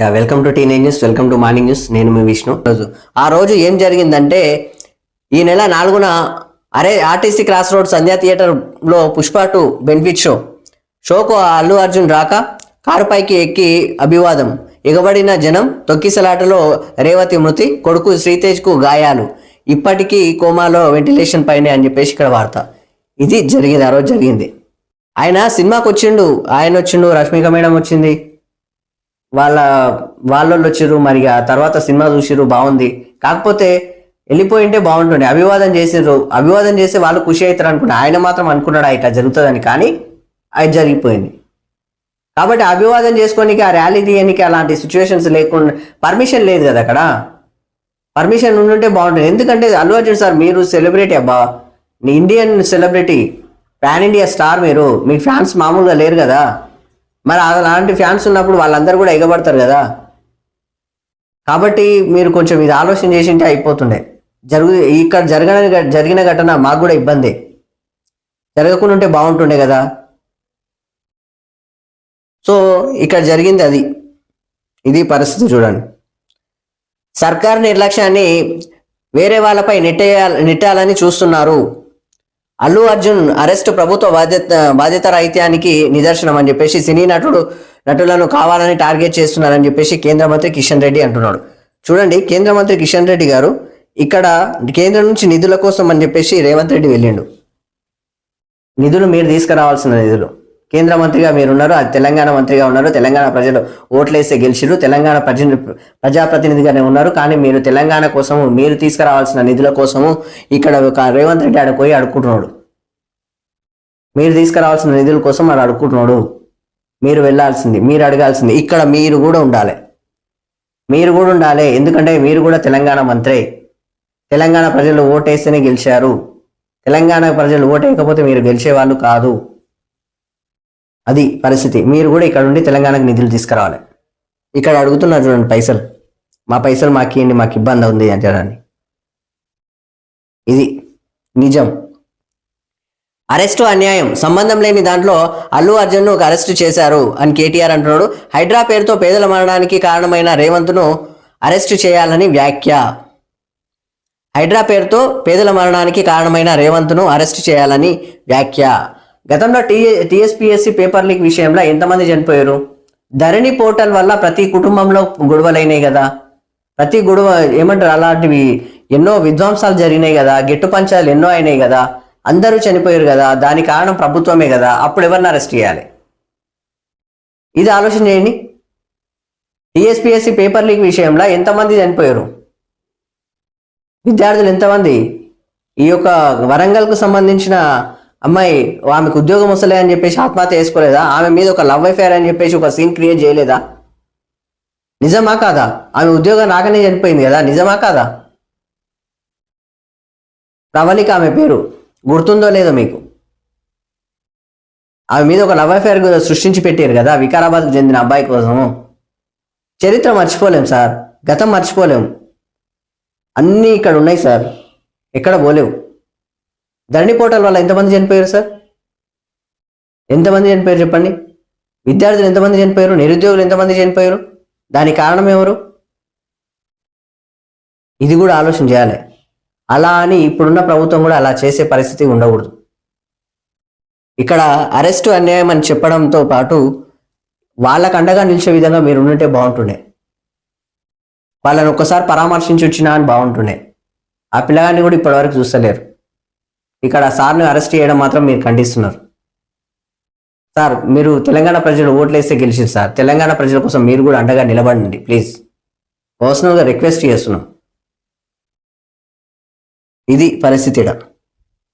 Yeah welcome to teenage news welcome to morning news నేను మీ విష్ణు. రోజు ఆ రోజు ఏం జరిగిందంటే ఈ నెల నాలుగున అరే ఆర్టీసీ క్రాస్ రోడ్ సంధ్యా థియేటర్లో పుష్ప టు బెనిఫిట్ షో. షోకు అల్లు అర్జున్ రాక కారుపైకి ఎక్కి అభివాదం. ఎగబడిన జనం తొక్కిసలాటలో రేవతి మృతి కొడుకు శ్రీతేజ్కు గాయాలు. ఇప్పటికీ కోమాలో వెంటిలేషన్ పైనే అని చెప్పేసి ఇక్కడ వార్త. ఇది జరిగింది ఆ రోజు జరిగింది. ఆయన సినిమాకి వచ్చిండు ఆయన వచ్చిండు రష్మిక మేడం వచ్చింది. వాళ్ళ వాళ్ళు వచ్చిర్రు మరి ఆ తర్వాత సినిమా చూసిర్రు బాగుంది. కాకపోతే వెళ్ళిపోయింటే బాగుంటుండే. అభివాదం చేసిర్రు. అభివాదం చేస్తే వాళ్ళు ఖుషి అవుతారు అనుకున్నా. ఆయన మాత్రం అనుకున్నాడు ఇట్లా జరుగుతుందని. కానీ అది జరిగిపోయింది. కాబట్టి అభివాదం చేసుకోనికి ఆ ర్యాలీ తీయనికి అలాంటి సిచ్యువేషన్స్ లేకుండా పర్మిషన్ లేదు కదా అక్కడ. పర్మిషన్ ఉండుంటే బాగుంటుంది. ఎందుకంటే అల్లు అర్జున్ సార్ మీరు సెలబ్రిటీ అబ్బా. Indian celebrity pan India star మీరు. మీ ఫ్యాన్స్ మామూలుగా లేరు కదా. మరి అలాంటి ఫ్యాన్స్ ఉన్నప్పుడు వాళ్ళందరూ కూడా ఎగబడతారు కదా. కాబట్టి మీరు కొంచెం ఇది ఆలోచన చేసింటే అయిపోతుండే. జరుగు ఇక్కడ జరగని జరిగిన ఘటన మాకు కూడా ఇబ్బంది. జరగకుండా ఉంటే బాగుంటుండే కదా. సో ఇక్కడ జరిగింది అది. ఇది పరిస్థితి చూడండి. సర్కార్ నిర్లక్ష్యాన్ని వేరే వాళ్ళపై నెట్టేయాల నెట్టాలని చూస్తున్నారు. అల్లు అర్జున్ అరెస్ట్ ప్రభుత్వ బాధ్యత బాధ్యత రాహిత్యానికి నిదర్శనం అని చెప్పేసి సినీ నటుడు నటులను కావాలని టార్గెట్ చేస్తున్నారని చెప్పేసి కేంద్ర మంత్రి కిషన్ రెడ్డి అంటున్నాడు. చూడండి కేంద్ర మంత్రి కిషన్ రెడ్డి గారు ఇక్కడ కేంద్రం నుంచి నిధుల కోసం అని చెప్పేసి రేవంత్ రెడ్డి వెళ్ళిండు. నిధులు మీరు తీసుకురావాల్సిన నిధులు. కేంద్ర మంత్రిగా మీరు ఉన్నారు అది తెలంగాణ మంత్రిగా ఉన్నారు తెలంగాణ ప్రజలు ఓట్లేస్తే గెలిచిరు తెలంగాణ ప్రజ ప్రజాప్రతినిధిగానే ఉన్నారు కానీ మీరు తెలంగాణ కోసము మీరు తీసుకురావాల్సిన నిధుల కోసము ఇక్కడ ఒక రేవంత్ రెడ్డి ఆడ పోయి అడుక్కుంటున్నాడు మీరు తీసుకురావాల్సిన నిధుల కోసం ఆడు అడుక్కుంటున్నాడు మీరు వెళ్ళాల్సింది మీరు అడగాల్సింది ఇక్కడ మీరు కూడా ఉండాలి. మీరు కూడా ఉండాలి ఎందుకంటే మీరు కూడా తెలంగాణ మంత్రే. తెలంగాణ ప్రజలు ఓటేస్తేనే గెలిచారు. తెలంగాణ ప్రజలు ఓటేయకపోతే మీరు గెలిచే వాళ్ళు కాదు. అది పరిస్థితి. మీరు కూడా ఇక్కడ నుండి తెలంగాణకు నిధులు తీసుకురావాలి. ఇక్కడ అడుగుతున్నారు చూడండి పైసలు. మా పైసలు మాకు ఇవ్వండి మాకు ఇబ్బంది ఉంది అంటారని ఇది నిజం. అరెస్టు అన్యాయం. సంబంధం లేని దాంట్లో అల్లు అర్జున్ను ఒక అరెస్టు చేశారు అని కేటీఆర్ అంటున్నాడు. హైడ్రా పేరుతో పేదల మరణానికి కారణమైన రేవంత్ను అరెస్టు చేయాలని వ్యాఖ్య. హైడ్రా పేరుతో పేదల మరణానికి కారణమైన రేవంత్ను అరెస్టు చేయాలని వ్యాఖ్య. గతంలో టీ టీఎస్పీఎస్సీ పేపర్ లీక్ విషయంలో ఎంతమంది చనిపోయారు? ధరణి పోర్టల్ వల్ల ప్రతి కుటుంబంలో గొడవలైనాయి కదా. ప్రతి గొడవ ఏమంటారు? అలాంటివి ఎన్నో విధ్వంసాలు జరిగినాయి కదా. గెట్టు పంచాలు ఎన్నో అయినాయి కదా. అందరూ చనిపోయారు కదా. దాని కారణం ప్రభుత్వమే కదా. అప్పుడు ఎవరిని అరెస్ట్ చేయాలి? ఇది ఆలోచన చేయండి. టీఎస్పీఎస్సీ పేపర్ లీక్ విషయంలో ఎంతమంది చనిపోయారు? విద్యార్థులు ఎంతమంది? ఈ యొక్క వరంగల్కు సంబంధించిన అమ్మాయి ఆమెకు ఉద్యోగం వస్తలే అని చెప్పేసి ఆత్మహత్య చేసుకోలేదా? ఆమె మీద ఒక లవ్ అఫేర్ అని చెప్పేసి ఒక సీన్ క్రియేట్ చేయలేదా? నిజమా కాదా? ఆమె ఉద్యోగం రాకనే చనిపోయింది కదా నిజమా కాదా? ప్రవళిక ఆమె పేరు. గుర్తుందో లేదో మీకు? ఆమె మీద ఒక లవ్ అఫేర్ సృష్టించి పెట్టారు కదా వికారాబాద్కు చెందిన అబ్బాయి కోసము. చరిత్ర మర్చిపోలేం సార్. గతం మర్చిపోలేం. అన్నీ ఇక్కడ ఉన్నాయి సార్. ఎక్కడ పోలేవు. ధరణి పోర్టల్ వల్ల ఎంతమంది చనిపోయారు సార్? ఎంతమంది చనిపోయారు చెప్పండి? విద్యార్థులు ఎంతమంది చనిపోయారు? నిరుద్యోగులు ఎంతమంది చనిపోయారు? దానికి కారణం ఎవరు? ఇది కూడా ఆలోచన చేయాలి. అలా అని ఇప్పుడున్న ప్రభుత్వం కూడా అలా చేసే పరిస్థితి ఉండకూడదు. ఇక్కడ అరెస్టు అన్యాయం అని చెప్పడంతో పాటు వాళ్ళకు అండగా నిలిచే విధంగా మీరు ఉంటే బాగుంటుండే. వాళ్ళని ఒక్కసారి పరామర్శించి వచ్చినా అని బాగుంటుండే. ఆ పిల్లగాన్ని కూడా ఇప్పటివరకు చూస్తలేరు. ఇక్కడ సార్ని అరెస్ట్ చేయడం మాత్రం మీరు ఖండిస్తున్నారు. సార్ మీరు తెలంగాణ ప్రజలు ఓట్లేస్తే గెలిచింది సార్. తెలంగాణ ప్రజల కోసం మీరు కూడా అండగా నిలబడండి ప్లీజ్. పర్సనల్గా రిక్వెస్ట్ చేస్తున్నాం. ఇది పరిస్థితి